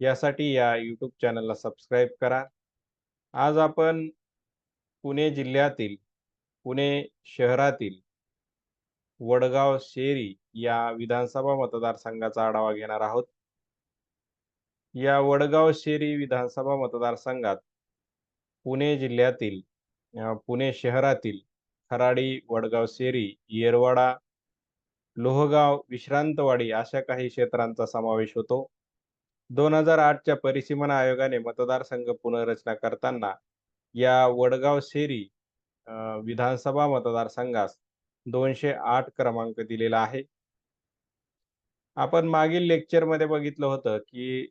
यासाठी या यूट्यूब चॅनलला सबस्क्राईब करा. आज आपण पुणे जिल्ह्यातील पुणे शहरातील वडगाव शेरी या विधानसभा मतदारसंघाचा आढावा घेणार आहोत. या वडगाव शेरी विधानसभा मतदारसंघात पुणे जिल्ह्यातील पुणे शहरातील खराडी वडगाव शेरी येरवाडा लोहगाव विश्रांतवाडी अशा काही क्षेत्रांचा समावेश होतो. दोन हजार आठच्या परिसीमन आयोगाने मतदारसंघ पुनर्रचना करताना या वडगाव शेरी विधानसभा मतदारसंघास दोनशे आठ क्रमांक दिलेला आहे. आपण मागील लेक्चरमध्ये बघितलं होतं की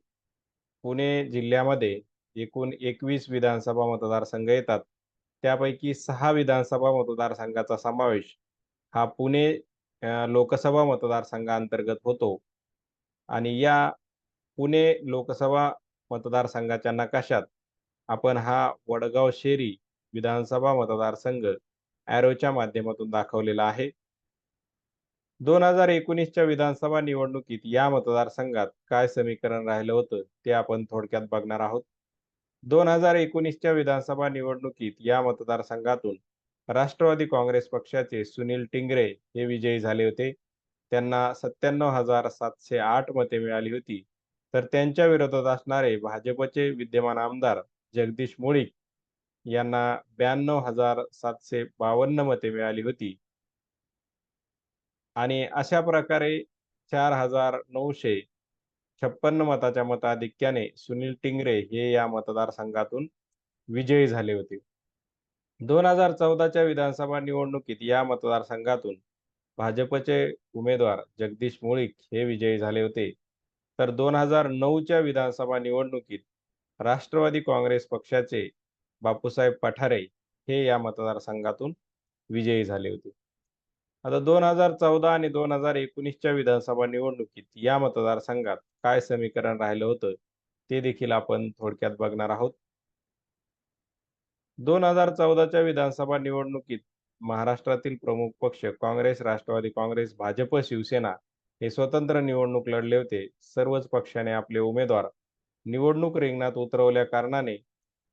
पुणे जिल्ह्यामध्ये एकूण एकवीस विधानसभा मतदारसंघ येतात. त्यापैकी सहा विधानसभा मतदारसंघाचा समावेश हा पुणे लोकसभा मतदारसंघाअंतर्गत होतो. आणि या पुणे लोकसभा मतदारसंघाच्या नकाशात आपण हा वडगाव शेरी विधानसभा मतदारसंघ ॲरोच्या माध्यमातून दाखवलेला आहे. दोन हजार एकोणीसच्या विधानसभा निवडणुकीत या मतदारसंघात काय समीकरण राहिलं होतं ते आपण थोडक्यात बघणार आहोत. दोन हजार एकोणीसच्या विधानसभा निवडणुकीत या मतदारसंघातून राष्ट्रवादी काँग्रेस पक्षाचे सुनील टिंगरे हे विजयी झाले होते. त्यांना सत्त्याण्णव हजार सातशे आठ मते मिळाली होती. तर त्यांच्या विरोधात असणारे भाजपचे विद्यमान आमदार जगदीश मुळीक यांना ब्याण्णव हजार सातशे बावन्न मते मिळाली होती. आणि अशा प्रकारे चार हजार नऊशे छप्पन्न मताच्या मताधिक्याने सुनील टिंगरे हे या मतदारसंघातून विजयी झाले होते. दोन हजार चौदाच्या विधानसभा निवडणुकीत या मतदारसंघातून भाजपचे उमेदवार जगदीश मुळीक हे विजयी झाले होते. तर दोन हजार नऊच्या विधानसभा निवडणुकीत राष्ट्रवादी काँग्रेस पक्षाचे बापूसाहेब पठारे हे या मतदारसंघातून विजयी झाले होते. आता दोन हजार चौदा आणि दोन हजार एकोणीसच्या विधानसभा निवडणुकीत या मतदारसंघात काय समीकरण राहिलं होतं ते देखील आपण थोडक्यात बघणार आहोत. दोन हजार चौदाच्या विधानसभा निवडणुकीत महाराष्ट्रातील प्रमुख पक्ष काँग्रेस राष्ट्रवादी काँग्रेस भाजप शिवसेना हे स्वतंत्र निवडणूक लढले होते. सर्वच पक्षाने आपले उमेदवार निवडणूक रिंगणात उतरवल्या कारणाने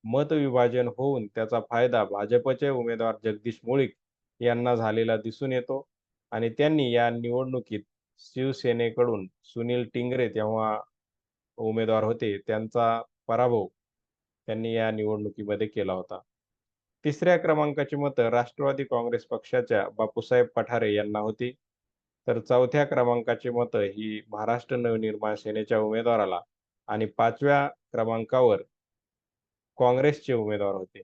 मतविभाजन होऊन त्याचा फायदा भाजपचे उमेदवार जगदीश मुळीक यांना झालेला दिसून येतो आणि त्यांनी या निवडणुकीत शिवसेनेकडून सुनील टिंगरे तेव्हा उमेदवार होते त्यांचा पराभव त्यांनी या निवडणुकीमध्ये केला होता. तिसऱ्या क्रमांकाची मतं राष्ट्रवादी काँग्रेस पक्षाच्या बापूसाहेब पठारे यांना होती. तर चौथ्या क्रमांकाची मतं ही महाराष्ट्र नवनिर्माण सेनेच्या उमेदवाराला आणि पाचव्या क्रमांकावर काँग्रेसचे उमेदवार होते.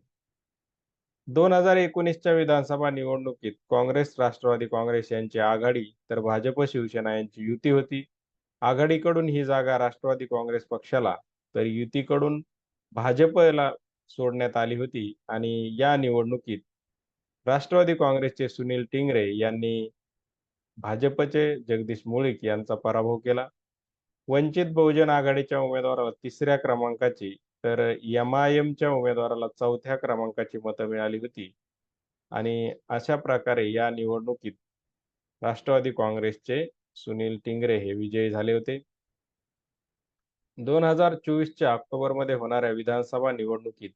दोन हजार एकोणीसच्या विधानसभा निवडणुकीत काँग्रेस राष्ट्रवादी काँग्रेस यांची आघाडी तर भाजप शिवसेना यांची युती होती. आघाडीकडून ही जागा राष्ट्रवादी काँग्रेस पक्षाला तर युतीकडून भाजपला सोडण्यात आली होती आणि या निवडणुकीत राष्ट्रवादी काँग्रेसचे सुनील टिंगरे यांनी भाजपचे जगदीश मुळीक यांचा पराभव केला. वंचित बहुजन आघाडीच्या उमेदवाराला तिसऱ्या क्रमांकाची तर एम आय एमच्या उमेदवाराला चौथ्या क्रमांकाची मतं मिळाली होती. आणि अशा प्रकारे या निवडणुकीत राष्ट्रवादी काँग्रेसचे सुनील टिंगरे हे विजयी झाले होते. दोन हजार चोवीसच्या ऑक्टोबरमध्ये होणाऱ्या विधानसभा निवडणुकीत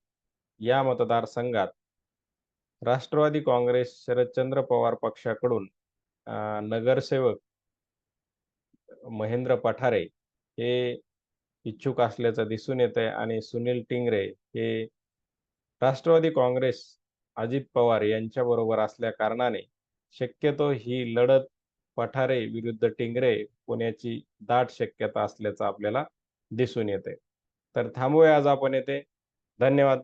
या मतदारसंघात राष्ट्रवादी काँग्रेस शरदचंद्र पवार पक्षाकडून नगरसेवक महेंद्र पठारे हे इच्छुक असल्याचं दिसून येत आहे आणि सुनील टिंगरे हे राष्ट्रवादी काँग्रेस अजित पवार यांच्याबरोबर असल्या कारणाने शक्यतो ही लढत पठारे विरुद्ध टिंगरे होण्याची दाट शक्यता असल्याचं आपल्याला दिसून येते तर थांबूया आज आपण येते धन्यवाद.